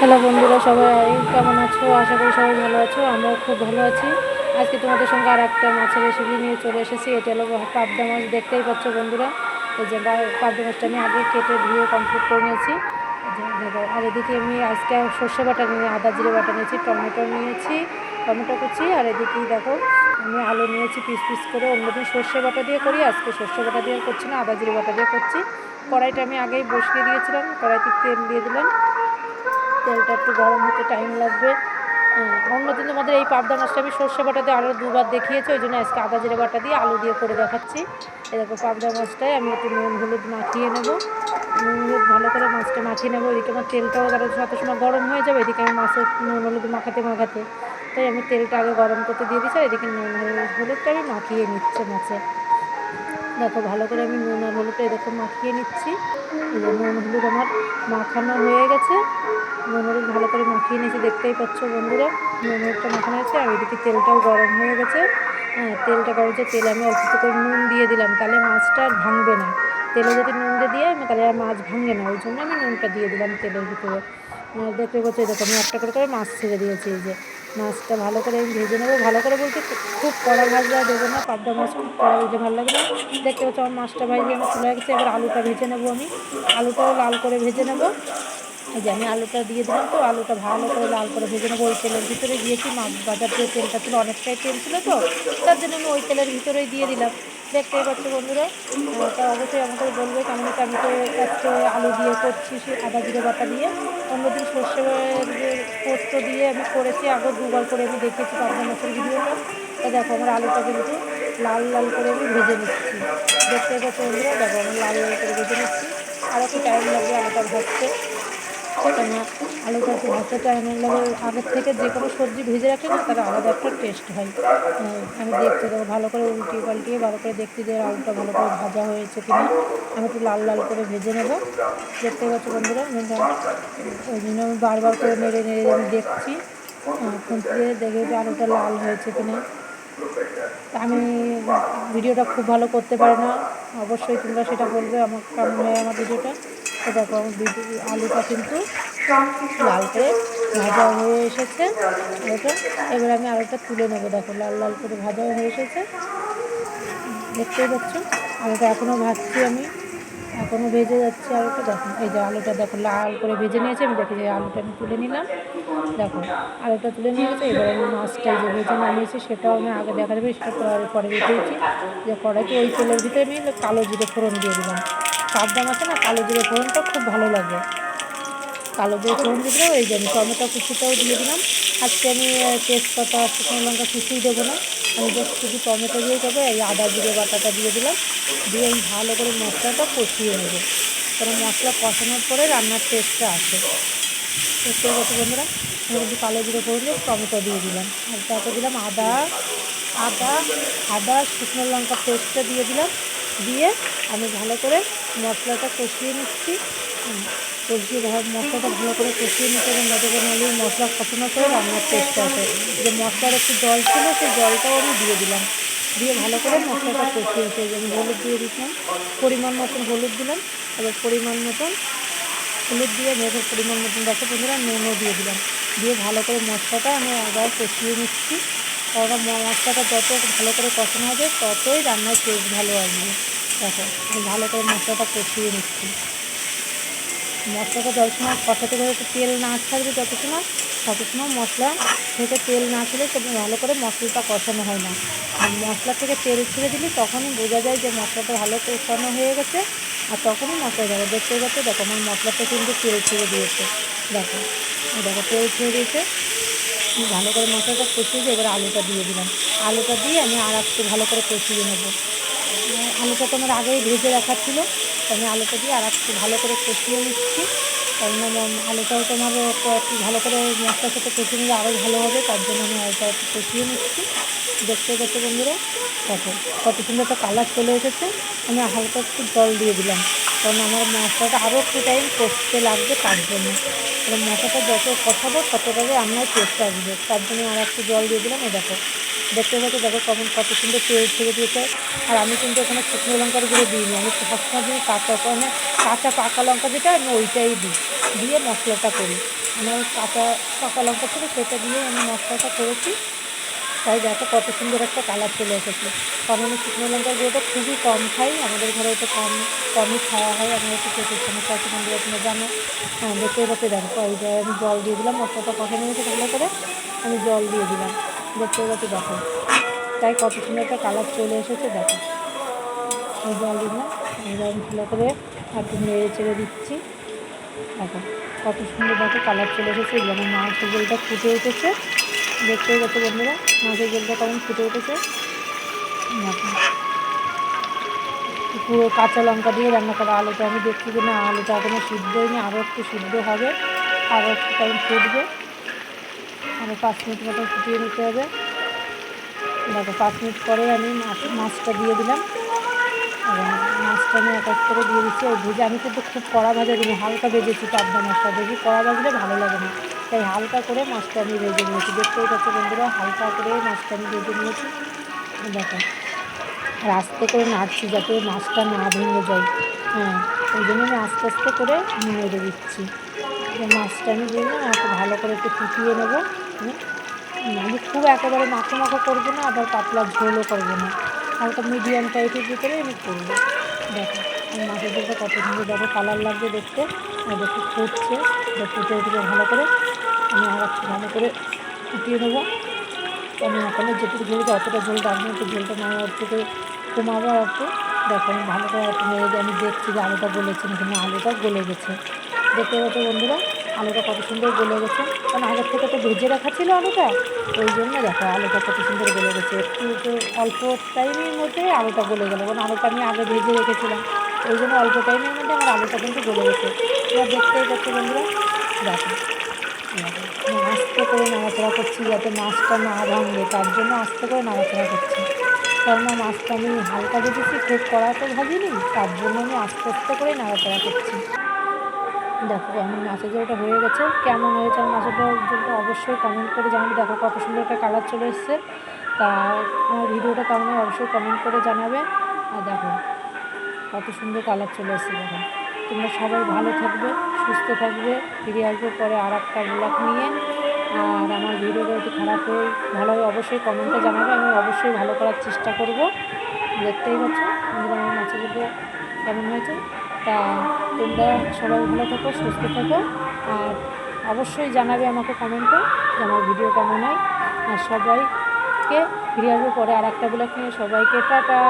Hello বন্ধুরা, সবাই কেমন আছো? আশা করি সবাই ভালো আছো, আমরাও খুব ভালো আছি। আজকে তোমাদের সঙ্গে আর একটা মাছের রেসিপি নিয়ে চলে এসেছি, এটা হলো পাবদা মাছ, দেখতেই পাচ্ছ বন্ধুরা। এই যে পাবদা মাছটা আমি আগে কেটে ধুয়ে কমপ্লিট করে নিয়েছি। আর এদিকে আমি আজকে সর্ষে বাটা নিয়ে, আদা জিরে বাটা নিয়েছি, টমেটো নিয়েছি, টমেটো কুচি, আর এদিকেই দেখো, আমি আলু নিয়েছি পিস পিস করে, অন্যদিন সর্ষে বাটা দিয়ে করি, আজকে সর্ষে বাটা দিয়ে করছি না, আদা জিরে বাটা দিয়ে করছি। কড়াইটা আমি আগেই বসিয়ে দিয়েছিলাম, কড়াইতে তেল দিয়ে দিলাম। তেলটা একটু গরম হতে টাইম লাগবে। হ্যাঁ, অন্যদিন তোমাদের এই পাবদা মাছটা আমি সর্ষে বাটাতে আরও দুবার দেখিয়েছি ওই জন্য আজকে আদা জিরে বাটা দিয়ে আলু দিয়ে করে দেখাচ্ছি। এরকম পাবদা মাছটায় আমি একটু নুন হলুদ মাখিয়ে নেব। নুন হলুদ ভালো করে মাছটা মাখিয়ে নেব। এদিকে আমার তেলটাও তারা যত সময় গরম হয়ে যাবে এদিকে আমি মাছের নুন হলুদ মাখাতে মাখাতে। তাই আমি তেলটা আগে গরম করতে দিয়ে দিচ্ছি এদিকে নুন হলুদ হলুদটা আমি মাখিয়ে নিচ্ছে মাছে। দেখো ভালো করে আমি নুন আর হলুদটা এরকম মাখিয়ে নিচ্ছি। নুন, হলুদ আমার মাখানো হয়ে গেছে। নুন, হলুদ ভালো করে মাখিয়ে নিয়েছি, দেখতেই পাচ্ছ বন্ধুরা। নুন, হলুদটা মাখানো হয়েছে, আর এদিকে তেলটাও গরম হয়ে গেছে। হ্যাঁ তেলটা গরম হচ্ছে তেল আমি অল্প করে নুন দিয়ে দিলাম, তাহলে মাছটা ভাঙবে না। তেলে যদি নুন দিয়ে আমি তাহলে মাছ ভাঙে না, ওই জন্য আমি নুনটা দিয়ে দিলাম তেলের ভিতরে। দেখতে পাচ্ছি দেখো আমি একটা করে করে মাছ ছেড়ে দিয়েছি এই যে। মাছটা ভালো করে আমি ভেজে নেব, ভালো করে বলতে খুব কড়া ভাজা দেবো না, পাবদা মাছ খুব কড়া ভেজে ভালো লাগে না। দেখতে পাচ্ছি আমার মাছটা ভাজি আমি তুলে গেছে, এবার আলুটা ভেজে নেব আমি। আলুটাও লাল করে ভেজে নেব। এই যে আমি আলুটা দিয়ে দিলাম তো, আলুটা ভালো করে লাল করে ভেজে নেব ওই তেলের ভিতরে। দিয়েছি মাছ বাজার যে তেলটা ছিল, অনেকটাই তেল ছিল তো, তার জন্য আমি ওই তেলের ভিতরেই দিয়ে দিলাম। দেখতেই পাচ্ছ বন্ধুরা। তা অবশ্যই আমাকে বলবে কেমন আমি তো আজকে আলু দিয়ে করছি সে আদা জিরে বাটা দিয়ে। অন্যদিন সর্ষে পোস্ত দিয়ে আমি করেছি আগে দুবার করে আমি দেখেছি পাবনা মাছের ভিডিওটা তা দেখো আমার আলুটা কিন্তু লাল লাল করে আমি ভেজে নিচ্ছি। দেখতে পাচ্ছ বন্ধুরা, দেখো আমি লাল লাল করে ভেজে নিচ্ছি। আর একটু টাইম লাগবে আলুটা ভাজতে। কেন আলুটা একটু ভাজতে টাইম লাগে আগের থেকে যে কোনো সবজি ভেজে রাখে না তার আলাদা একটা টেস্ট হয় আমি দেখতে দেবো ভালো করে উল্টিয়ে পাল্টিয়ে ভালো করে দেখতে যে আলুটা ভালো করে ভাজা হয়েছে কিনা আমি একটু লাল লাল করে ভেজে নেব দেখতে পাচ্ছি বন্ধুরা ওই জন্য আমি বারবার করে নেড়ে নেড়ে আমি দেখছি খুঁজতে দেখে আলুটা লাল হয়েছে কিনা আমি ভিডিওটা খুব ভালো করতে পারি না অবশ্যই তোমরা সেটা বলবে আমার হয় আমার ভিডিওটা দেখো আলুটা কিন্তু লাল করে ভাজা হয়ে এসেছে। আলুটা এবার আমি আলুটা তুলে নেব। দেখো, লাল লাল করে ভাজা হয়ে এসেছে। দেখতেই পাচ্ছ, আলুটা এখনও ভাজছি আমি। এখনও ভেজে যাচ্ছে আলুটা। দেখো, এই যে আলুটা দেখো, লাল করে ভেজে নিয়েছে। আমি দেখি যে আলুটা আমি তুলে নিলাম। দেখো, আলুটা তুলে নিয়ে গেছে এবার আমি মাছটা যে ভেজে নামিয়েছি, সেটাও আমি আগে দেখা যাবে, সেটা পরে পরে রেখেছি যে কড়াইতে ওই তেলের ভিতরে আমি কালো জিরে ফোড়ন দিয়ে দিলাম। পাবদা মাছে না, কালো জিরে ফোড়নটা খুব ভালো লাগে। কালো দিয়ে ফোড়ন দিয়ে এই যে আমি টমেটো কুচিটাও দিয়ে দিলাম। আজকে আমি তেজপাতা, শুকনো লঙ্কা কিছুই দেবো না। আমি জাস্ট শুধু টমেটো দিয়ে দেবো, এই আদা জিরে বাটাটা দিয়ে দিলাম। দিয়ে আমি ভালো করে মশলাটা কষিয়ে নেব। কারণ মশলা কষানোর পরে রান্নার টেস্টটা আসে। দেখতে পাচ্ছি বন্ধুরা? আমি কালো জিরে ফোড়ন দিয়ে টমেটো দিয়ে দিলাম। আর তারপর দিলাম আদা। আদা আদা, শুকনো লঙ্কা পেস্টটা দিয়ে দিলাম। দিয়ে আমি ভালো করে মশলাটা কষিয়ে নিচ্ছি। কষিয়ে মশলাটা ভালো করে কষিয়ে নিতে হবে নজরে নাহলে মশলা কষানোর করে রান্নার টেস্ট আসে। যে মশলার একটু জল ছিল, সেই জলটাও আমি দিয়ে দিলাম। দিয়ে ভালো করে মশলাটা কষিয়েছে আমি হলুদ দিয়ে দিলাম পরিমাণ মতন হলুদ দিলাম। এবার পরিমাণ মতন হলুদ দিয়ে মেঘের পরিমাণ মতন, দেখো বন্ধুরা, নুনও দিয়ে দিলাম। দিয়ে ভালো করে মশলাটা আমি আবার কষিয়ে নিচ্ছি। কারণ মশলাটা যত ভালো করে কষানো হবে, ততই রান্নার টেস্ট ভালো আসবে। দেখো, আমি ভালো করে মশলাটা কষিয়ে নিচ্ছি। মশলাটা যত সময় কষাতে কষাতে তেল না ছাড়বে যত সময়, তত সময় মশলা থেকে তেল না ছেড়ে তবে ভালো করে মশলাটা কষানো হয় না। আর মশলা থেকে তেল ছেড়ে দিলে তখনই বোঝা যায় যে মশলাটা ভালো কষানো হয়ে গেছে, আর তখনই মশলা যাবে। দেখতে পাচ্ছ, দেখো, আমার মশলাটা কিন্তু তেল ছেড়ে দিয়েছে। দেখো দেখো, তেল ছেড়ে দিয়েছে। ভালো করে মশলাটা কষিয়ে এবার আলুটা দিয়ে দিলাম। আলুটা দিয়ে আমি আর একটু ভালো করে কষিয়ে নেব। আলুটা তো আমার আগেই ভেজে রাখা ছিল আমি আলুটা দিয়ে আর একটু ভালো করে কষিয়ে নিচ্ছি। কারণ আলুটাও তোমার একটু ভালো করে মশলার সাথে কষিয়ে নিলে আরও ভালো হবে, তার জন্য আমি আলুটা একটু কষিয়ে নিচ্ছি। দেখতে দেখতে বন্ধুরা, দেখো কত সুন্দর একটা কালার চলে এসেছে। আমি হালকা একটু জল দিয়ে দিলাম, কারণ আমার মশলাটা আরও একটু টাইম কষতে লাগবে তার জন্য। মশলাটা যত কষাবো ততটাই রান্নায় টেস্ট আসবে। তার জন্য আর একটু জল দিয়ে দিলাম, এই দেখো। দেখতে পাচ্ছ দেখো কখন কত সুন্দর তেল ছেড়ে দিয়েছে। আর আমি কিন্তু এখানে শুকনো লঙ্কার গুঁড়ো দিইনি, আমি সবসময় দিই কাঁচা মানে কাঁচা পাকা লঙ্কা যেটা আমি ওইটাই দিই, দিয়ে মশলাটা করি। আমার কাঁচা পাকা লঙ্কা ছিল সেটা দিয়ে আমি মশলাটা করেছি। তাই দেখো কত সুন্দর একটা কালার চলে এসেছে। কারণ আমি শুকনো লঙ্কার গুঁড়োটা খুবই কম খাই, আমাদের ঘরে ওটা কম, কমই খাওয়া হয়। আমার একটু পেটের সমস্যা আছে, বন্ধুরা তোমরা জানো। দেখতে দেখতে দেখো আমি জল দিয়ে দিলাম, মশলাটা কষানো হয়েছে ভালো করে। আমি জল দিয়ে দিলাম। দেখতে দেখতে দেখো। তাই কত সুন্দর একটা কালার চলে এসেছে দেখো। এই জল দিলাম আমি ভালো করে একটু নেড়ে ছেড়ে দিচ্ছি। দেখো, কত সুন্দর দেখো কালার চলে এসেছে। যেমন মাছের জলটা ফুটে উঠেছে। দেখতেই গেছে বন্ধুরা মাছের জলটা কেমন ফুটে উঠেছে। দেখো, পুরো কাঁচা লঙ্কা দিয়ে রান্না করা আলুটা আমি দেখছি যে না, আলুটা এখনও সিদ্ধ হয়নি আরও একটু সিদ্ধ হবে আরও একটু টাইম ফুটবে। আরও পাঁচ মিনিট মতো ফুটিয়ে নিতে হবে। দেখো, পাঁচ মিনিট পরে আমি মাছ মাছটা দিয়ে দিলাম। মাছটা আমি এক এক করে দিয়ে দিচ্ছি। ওই ভেজে আমি কিন্তু খুব কড়া ভাজা দিই, হালকা ভেজেছি পাবদা মাছটা। বেশি কড়া ভাজলে ভালো লাগে না। তাই হালকা করে মাছটা আমি ভেজে নিয়েছি। দেখতেই পাচ্ছ বন্ধুরা, হালকা করে মাছটা আমি ভেজে নিয়েছি। দেখো, আর আস্তে করে নাড়ছি যাতে মাছটা না ভেঙে যায়। হ্যাঁ ওই জন্য আমি আস্তে আস্তে করে নেড়ে দিচ্ছি। মাছটা আমি একটু ভালো করে একটু ফুটিয়ে নেব। আমি খুব একেবারে মাখো মাখো করব না, আবার পাতলা ঝোলও করব না। হালকা মিডিয়াম টাইপের ভিতরে আমি করব। দেখো মাছের ঝোলটা কত সুন্দর দেখো কালার লাগবে দেখতে। আর দেখো ফুটছে ফুটে উঠবে ভালো করে। আমি আর একটু ভালো করে ফুটিয়ে নেব। আমি ওখানে যেটুকু ঝোলটা, অতটা ঝোল রাখব একটু ঝোলটা না থেকে কমাবো একটু। দেখো, আমি ভালো করে আমি দেখছি যে আলুটা গলেছে না, আলুটা গলে গেছে। দেখতে পাচ্ছ বন্ধুরা? আলুটা কত সুন্দর গলে গেছে। কারণ আগের থেকে তো ভেজে রাখা ছিল আলুটা, ওই জন্য দেখো আলুটা কত সুন্দর গলে গেছে। একটু তো অল্প টাইমের মধ্যে আলুটা গলে গেলো। কারণ আলুটা আমি আগে ভেজে রেখেছিলাম। ওই জন্য অল্প টাইমের মধ্যে আমার আলুটা কিন্তু গলে গেছে। এবার দেখতেই পাচ্ছ বন্ধুরা, দেখো। আস্তে করে নাড়াচাড়া করছি যাতে মাছটা না ভাঙবে, তার জন্য আস্তে করে নাড়াচাড়া করছি। কেননা মাছটা আমি হালকা ভেজেছি খুব কড়াতে ভাজিনি, তার জন্য আমি আস্তে আস্তে করে নাড়াচাড়া করছি। দেখো আমার মাছের ঝোলটা হয়ে গেছে, কেমন হয়েছে আমার মাছের ঝোলটা অবশ্যই কমেন্ট করে জানাবে। দেখো, কত সুন্দর একটা কালার চলে এসছে। তা আমার ভিডিওটা কেমন অবশ্যই কমেন্ট করে জানাবে। আর দেখো, কত সুন্দর কালার চলে এসছে, দেখো। তোমরা সবাই ভালো থাকবে, সুস্থ থাকবে। ফিরে আসব পরে আর একটা ব্লগ নিয়ে। আর আমার ভিডিওটা যদি খারাপ হয়ে, ভালো হয় অবশ্যই কমেন্টে জানাবে। আমি অবশ্যই ভালো করার চেষ্টা করব। দেখতেই পাচ্ছ আমার মাছের কেমন হয়েছে? তা তোমরা সবাই ভালো থাকো, সুস্থ থাকো। আর অবশ্যই জানাবে আমাকে কমেন্টে যে আমার ভিডিও কেমন হয়। আর সবাইকে ফিরে আসব পরে আর একটা ব্লগ নিয়ে। সবাইকে টাটা।